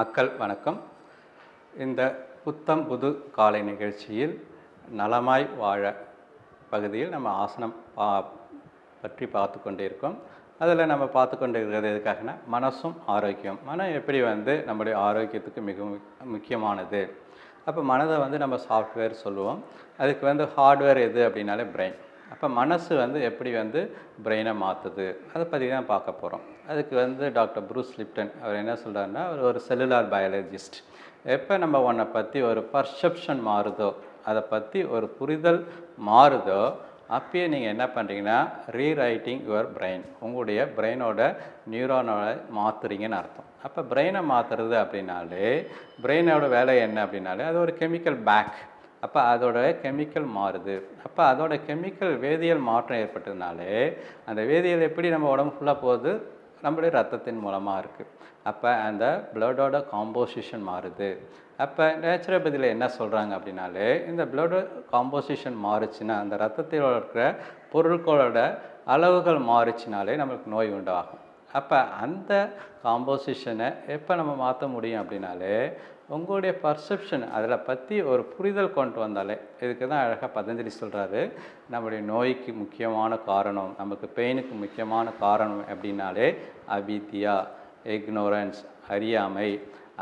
மக்கள் வணக்கம். இந்த புத்தம் புது காலை நிகழ்ச்சியில் நலமாய் வாழ பகுதியில் நம்ம ஆசனம் பா பற்றி பார்த்து கொண்டு இருக்கோம் அதில் நம்ம பார்த்து கொண்டு இருக்கிறது எதுக்காகனா மனசும் ஆரோக்கியம். மனம் எப்படி வந்து நம்முடைய ஆரோக்கியத்துக்கு மிக முக்கியமானது? அப்போ மனதை வந்து நம்ம சாஃப்ட்வேர் சொல்லுவோம். அதுக்கு வந்து ஹார்ட்வேர் எது அப்படின்னாலே பிரெயின் அப்போ மனசு வந்து எப்படி வந்து பிரெயினை மாற்றுது அதை பற்றி தான் பார்க்க போகிறோம் அதுக்கு வந்து டாக்டர் ப்ரூஸ் லிப்டன் அவர் என்ன சொல்கிறாருன்னா அவர் ஒரு செல்லுலார் பயாலஜிஸ்ட் எப்போ நம்ம ஒன்றை பற்றி ஒரு பர்செப்ஷன் மாறுதோ அதை பற்றி ஒரு புரிதல் மாறுதோ அப்பயே நீங்கள் என்ன பண்ணுறீங்கன்னா ரீரைட்டிங் யுவர் பிரெயின் உங்களுடைய பிரெயினோட நியூரானோட மாற்றுறீங்கன்னு அர்த்தம். அப்போ பிரெயினை மாற்றுறது அப்படின்னாலே பிரெயினோட வேலை என்ன அப்படின்னாலே அது ஒரு கெமிக்கல் பேக் அப்போ அதோட கெமிக்கல் மாறுது. அப்போ அதோட கெமிக்கல் வேதியியல் மாற்றம் ஏற்பட்டதுனாலே அந்த வேதியியல் எப்படி நம்ம உடம்பு ஃபுல்லாக போகுது? நம்மளுடைய ரத்தத்தின் மூலமாக இருக்குது அப்போ அந்த பிளட்டோட காம்போசிஷன் மாறுது. அப்போ நேச்சுரோபதியில் என்ன சொல்கிறாங்க அப்படின்னாலே இந்த பிளட் காம்போசிஷன் மாறுச்சுன்னா அந்த ரத்தத்தில் இருக்கிற பொருட்களோட அளவுகள் மாறுச்சுனாலே நம்மளுக்கு நோய் உண்டாகும். அப்போ அந்த காம்போசிஷனை எப்போ நம்ம மாற்ற முடியும் அப்படின்னாலே உங்களுடைய பர்செப்ஷன் அதில் பற்றி ஒரு புரிதல் கொண்டு வந்தாலே இதுக்கு தான் அழகாக பதஞ்சலி சொல்கிறாரு நம்முடைய நோய்க்கு முக்கியமான காரணம் நமக்கு பெயினுக்கு முக்கியமான காரணம் அப்படின்னாலே அவித்யா இக்னோரன்ஸ் அறியாமை.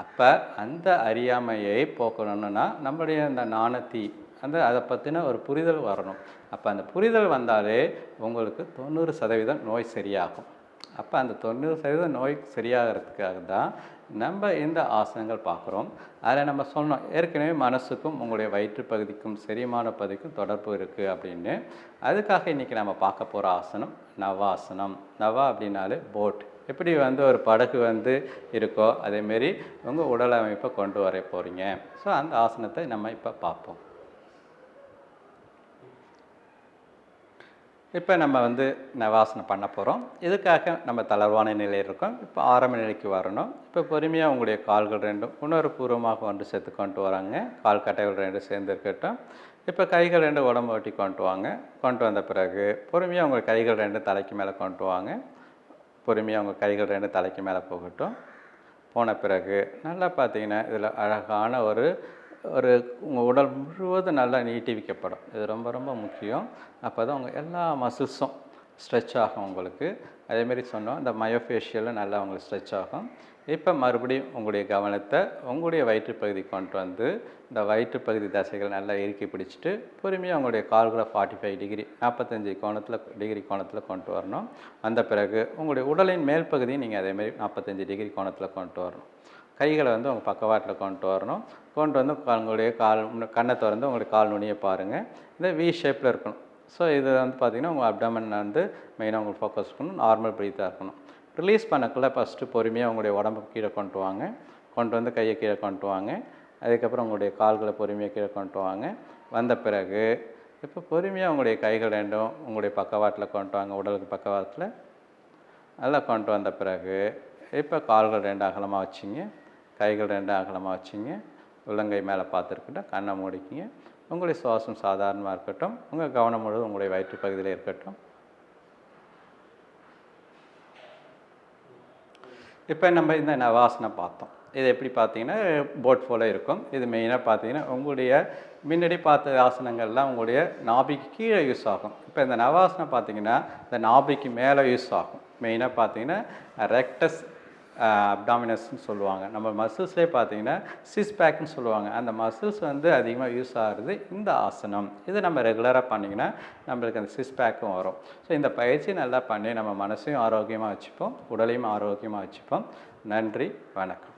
அப்போ அந்த அறியாமையை போக்கணும்னா நம்மளுடைய அந்த நாணத்தி அந்த அதை பற்றின ஒரு புரிதல் வரணும். அப்போ அந்த புரிதல் வந்தாலே உங்களுக்கு தொண்ணூறு சதவீதம் நோய் சரியாகும். அப்போ அந்த தொண்ணூறு சதவீதம் நோய் சரியாகிறதுக்காக தான் நம்ம இந்த ஆசனங்கள் பார்க்குறோம். அதில் நம்ம சொன்னோம் ஏற்கனவே மனசுக்கும் உங்களுடைய வயிற்று பகுதிக்கும் செரிமான பகுதிக்கும் தொடர்பு இருக்குது அப்படின்னு. அதுக்காக இன்றைக்கி நம்ம பார்க்க போகிற ஆசனம் நவாசனம். நவா அப்படின்னாலே போட். எப்படி வந்து ஒரு படகு வந்து இருக்கோ அதேமாரி உங்கள் உடல் அமைப்பை கொண்டு வர போகிறீங்க ஸோ அந்த ஆசனத்தை நம்ம இப்போ பார்ப்போம். இப்போ நம்ம வந்து வாசனை பண்ண போகிறோம். இதுக்காக நம்ம தளர்வான நிலையில் இருக்கோம். இப்போ ஆரம்ப நிலைக்கு வரணும். இப்போ பொறுமையாக உங்களுடைய கால்கள் ரெண்டும் உணர்வுபூர்வமாக ஒன்று சேர்த்து கொண்டு வராங்க. கால் கட்டைகள் ரெண்டும் சேர்ந்து இருக்கட்டும். இப்போ கைகள் ரெண்டு உடம்பு ஒட்டி கொண்டு வாங்க. கொண்டு வந்த பிறகு பொறுமையாக உங்கள் கைகள் ரெண்டும் தலைக்கு மேலே கொண்டு வாங்க. பொறுமையாக உங்கள் கைகள் ரெண்டும் தலைக்கு மேலே போகட்டும். போன பிறகு நல்லா பார்த்தீங்கன்னா இதில் அழகான ஒரு ஒரு உங்கள் உடல் முழுவதும் நல்லா நீட்டிவிக்கப்படும். இது ரொம்ப ரொம்ப முக்கியம். அப்போ தான் உங்கள் எல்லா மசில்ஸும் ஸ்ட்ரெச் ஆகும் உங்களுக்கு. அதேமாரி சொன்னோம் இந்த மயோஃபேஷியலும் நல்லா உங்களுக்கு ஸ்ட்ரெச் ஆகும். இப்போ மறுபடியும் உங்களுடைய கவனத்தை உங்களுடைய வயிற்றுப்பகுதி கொண்டு வந்து இந்த வயிற்றுப்பகுதி தசைகள் நல்லா இறுக்கி பிடிச்சிட்டு பொறுமையாக உங்களுடைய கால்களை ஃபார்ட்டி ஃபைவ் டிகிரி நாற்பத்தஞ்சு கோணத்தில் டிகிரி கோணத்தில் கொண்டு வரணும். அந்த பிறகு உங்களுடைய உடலின் மேல் பகுதியை நீங்கள் அதேமாரி நாற்பத்தஞ்சு டிகிரி கோணத்தில் கொண்டு வரணும். கைகளை வந்து உங்கள் பக்கவாட்டில் கொண்டு வரணும். கொண்டு வந்து உங்களுடைய கால் கண்ணை திறந்து உங்களுடைய கால் நுனியை பாருங்கள் இந்த வி ஷேப்பில் இருக்கணும். ஸோ இது வந்து பார்த்திங்கன்னா உங்கள் அப்டமன் வந்து மெயினாக உங்களுக்கு ஃபோக்கஸ் பண்ணணும். நார்மல் ப்ரீத்தாக இருக்கணும். ரிலீஸ் பண்ணக்குள்ள ஃபஸ்ட்டு பொறுமையாக உங்களுடைய உடம்பு கீழே கொண்டு வாங்க. கொண்டு வந்து கையை கீழே கொண்டு வாங்க. அதுக்கப்புறம் உங்களுடைய கால்களை பொறுமையாக கீழே கொண்டு வாங்க. வந்த பிறகு இப்போ பொறுமையாக உங்களுடைய கைகள் ரெண்டும் உங்களுடைய பக்கவாட்டில் கொண்டு வாங்க. உடலுக்கு பக்கவாட்டில். நல்லா கொண்டு வந்த பிறகு இப்போ கால்கள் ரெண்டு அகலமாக வச்சிங்க. கைகள் ரெண்டு அகலமாக வச்சிங்க. உள்ளங்கை மேலே பார்த்துருக்கிட்டா கண்ணை மூடிக்கிங்க. உங்களுடைய சுவாசம் சாதாரணமாக இருக்கட்டும் உங்கள் கவனம் முழுவதும் உங்களுடைய வயிற்று பகுதியில் இருக்கட்டும். இப்போ நம்ம இந்த நவாசனை பார்த்தோம். இது எப்படி பார்த்தீங்கன்னா போட் போல் இருக்கும். இது மெயினாக பார்த்தீங்கன்னா உங்களுடைய முன்னாடி பார்த்த ஆசனங்கள்லாம் உங்களுடைய நாபிக்கு கீழே யூஸ் ஆகும். இப்போ இந்த நவாசனம் பார்த்தீங்கன்னா இந்த நாபிக்கு மேலே யூஸ் ஆகும். மெயினாக பார்த்தீங்கன்னா ரெக்டஸ் அப்டாமினஸ்ன்னு சொல்லுவாங்க. நம்ம மசில்ஸ்லேயே பார்த்தீங்கன்னா சிஸ் பேக்னு சொல்லுவாங்க. அந்த மசில்ஸ் வந்து அதிகமாக யூஸ் ஆகுறது இந்த ஆசனம். இதை நம்ம ரெகுலராக பண்ணிங்கன்னா நம்மளுக்கு அந்த சிஸ் பேக்கும் வரும். ஸோ இந்த பயிற்சி நல்லா பண்ணி நம்ம மனசையும் ஆரோக்கியமாக வச்சுப்போம் உடலையும் ஆரோக்கியமாக வச்சுப்போம். நன்றி வணக்கம்.